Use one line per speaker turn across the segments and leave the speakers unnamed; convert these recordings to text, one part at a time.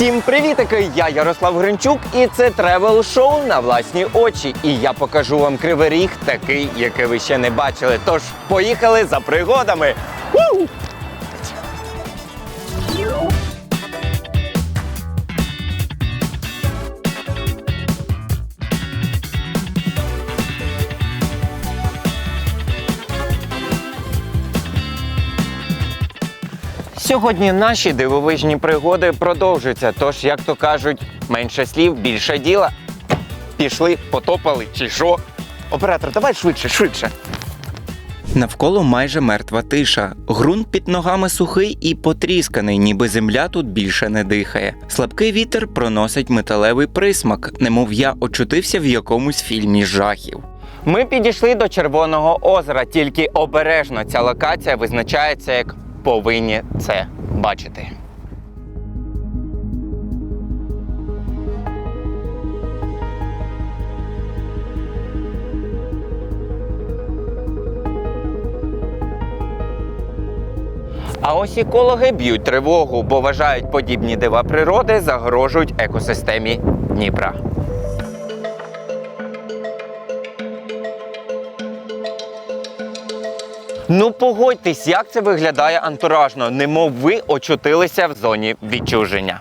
Всім привітики! Я Ярослав Гринчук, і це тревел шоу на власні очі. І я покажу вам кривий ріг, такий, який ви ще не бачили. Тож поїхали за пригодами. Сьогодні наші дивовижні пригоди продовжуються. Тож, як то кажуть, менше слів, більше діла. Пішли, потопали чи що? Оператор, давай швидше, швидше. Навколо майже мертва тиша. Грунт під ногами сухий і потрісканий, ніби земля тут більше не дихає. Слабкий вітер проносить металевий присмак, немов я очутився в якомусь фільмі жахів. Ми підійшли до Червоного озера, тільки обережно ця локація визначається як повинні це бачити. А ось екологи б'ють тривогу, бо вважають подібні дива природи загрожують екосистемі Дніпра. Ну погодьтесь, як це виглядає антуражно, немов ви очутилися в зоні відчуження.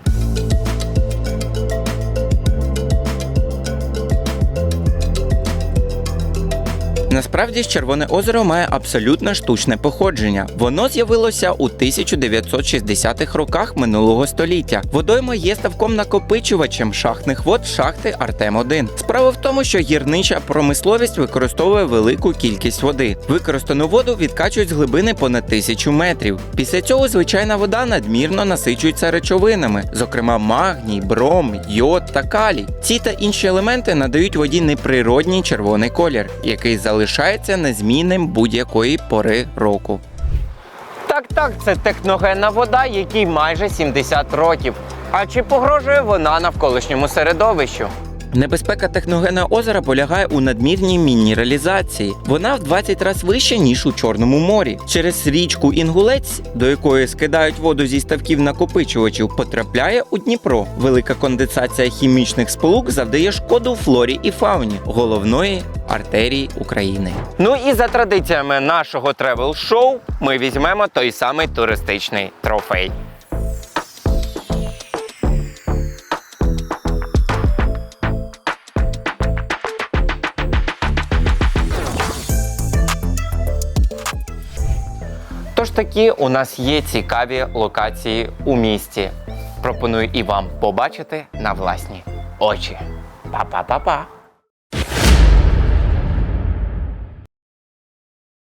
Насправді ж Червоне озеро має абсолютно штучне походження. Воно з'явилося у 1960-х роках минулого століття. Водойма є ставком накопичувачем шахтних вод шахти Артем 1 Справа в тому, що гірнича промисловість використовує велику кількість води. Використану воду відкачують з глибини понад тисячу метрів. Після цього звичайна вода надмірно насичується речовинами, зокрема магній, бром, йод та калій. Ці та інші елементи надають воді неприродній червоний колір, який залишається незмінним будь-якої пори року. Так, так, це техногенна вода, якій майже 70 років. А чи погрожує вона навколишньому середовищу? Небезпека техногенного озера полягає у надмірній мінералізації. Вона в 20 разів вища, ніж у Чорному морі. Через річку Інгулець, до якої скидають воду зі ставків накопичувачів, потрапляє у Дніпро. Велика конденсація хімічних сполук завдає шкоду флорі і фауні головної артерії України. Ну і за традиціями нашого тревел-шоу ми візьмемо той самий туристичний трофей. Тож такі у нас є цікаві локації у місті. Пропоную і вам побачити на власні очі. Па-па-па-па!